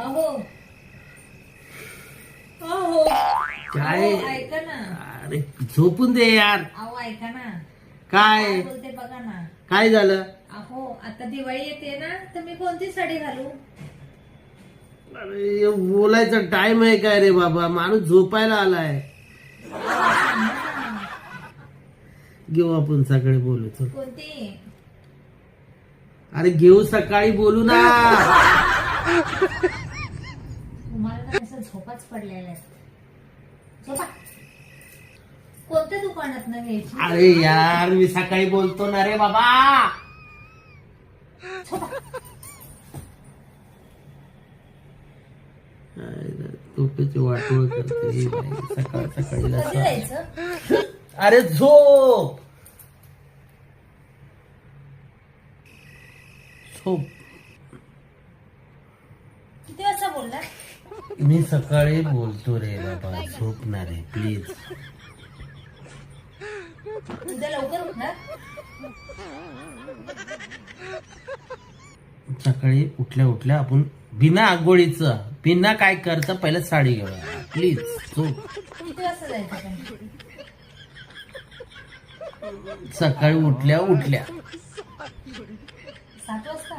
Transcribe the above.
अहो अहो काय? अहो, ऐका ना. अरे झोपून दे यार. अहो ऐका ना. काय? काय बोलते बघा ना. काय झालं? अहो आता दिवाळी येते ना तर मी कोणती साडी घालू? अरे हे बोलायचा टाइम आहे काय रे बाबा? माणूस झोपायला आलाय. घेऊ आपण सकाळी बोलू चल कोणती? अरे घेऊ सकाळी बोलू ना. तुम्हाला ना असं झोपाच पडलेल्या आहेत झोपा. कोणत्या दुकानात न घ्यायची? अरे यार मी सकाळी बोलतो ना रे बाबा. झोपेची वाटोळ करते सकाळ सकाळी कधी असं. जायचं? अरे झोप. झोप. किती वाजता बोलला मी सकाळी बोलतो रे बाबा झोपणार आहे प्लीज उद्या लवकर उठणार? सकाळी उठल्या उठल्या आपण बिना आगोळीचं बिना काय करता पहिलं साडी घेऊया. प्लीज झोप. किती वाजता जायचं पण सकाळी उठल्या उठल्या. सात वाजता?